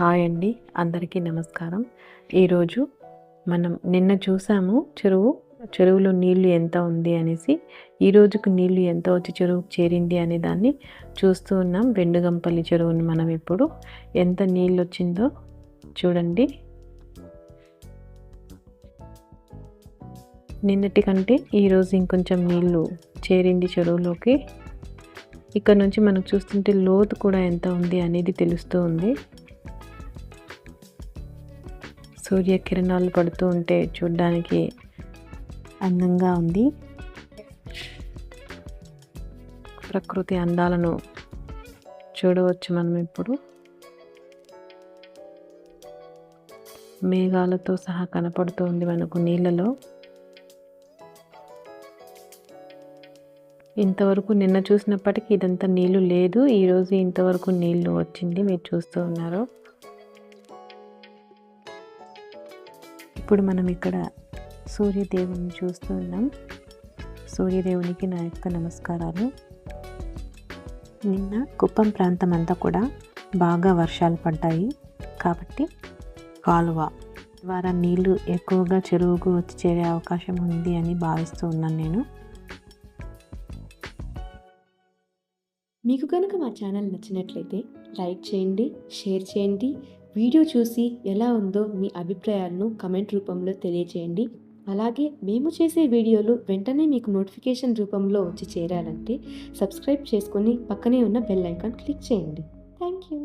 Hi అండి. అందరికీ నమస్కారం. ఈరోజు మనం నిన్న చూసాము చెరువు చెరువులో నీళ్ళు ఎంత ఉంది అనేసి ఈ రోజుకు నీళ్ళు ఎంత వచ్చి చెరువుకు చేరింది అనే దాన్ని చూస్తూ ఉన్నాం. వెండుగంపల్లి చెరువుని మనం ఇప్పుడు. ఎంత నీళ్ళు వచ్చిందో చూడండి. నిన్నటి కంటే ఈరోజు ఇంకొంచెం నీళ్ళు చేరింది చెరువులోకి. ఇక్కడ నుంచి మనం చూస్తుంటే లోతు కూడా ఎంత ఉంది అనేది తెలుస్తూ ఉంది. సూర్యకిరణాలు పడుతూ ఉంటే చూడ్డానికి అందంగా ఉంది. ప్రకృతి అందాలను చూడవచ్చు మనం ఇప్పుడు. మేఘాలతో సహా కనపడుతూ ఉంది మనకు నీళ్ళలో. ఇంతవరకు నిన్న చూసినప్పటికీ ఇదంతా నీళ్ళు లేదు. ఈరోజు ఇంతవరకు నీళ్ళు వచ్చింది. మీరు చూస్తూ ఉన్నారు. ఇప్పుడు మనం ఇక్కడ సూర్యదేవుని చూస్తూ ఉన్నాం. సూర్యదేవునికి నా యొక్క నమస్కారాలు. నిన్న కుప్పం ప్రాంతం అంతా కూడా బాగా వర్షాలు పడ్డాయి. కాబట్టి కాలువ ద్వారా నీళ్ళు ఎక్కువగా చెరువుకు వచ్చి చేరే అవకాశం ఉంది అని భావిస్తూ ఉన్నాను నేను. మీకు కనుక మా ఛానల్ నచ్చినట్లయితే లైక్ చేయండి షేర్ చేయండి వీడియో చూసి ఎలా ఉందో మీ అభిప్రాయాలను కమెంట్ రూపంలో తెలియచేయండి. అలాగే మేము చేసే వీడియోలు వెంటనే మీకు నోటిఫికేషన్ రూపంలో వచ్చి చేరాలంటే సబ్స్క్రైబ్ చేసుకొని పక్కనే ఉన్న బెల్ ఐకాన్ క్లిక్ చేయండి. Thank you.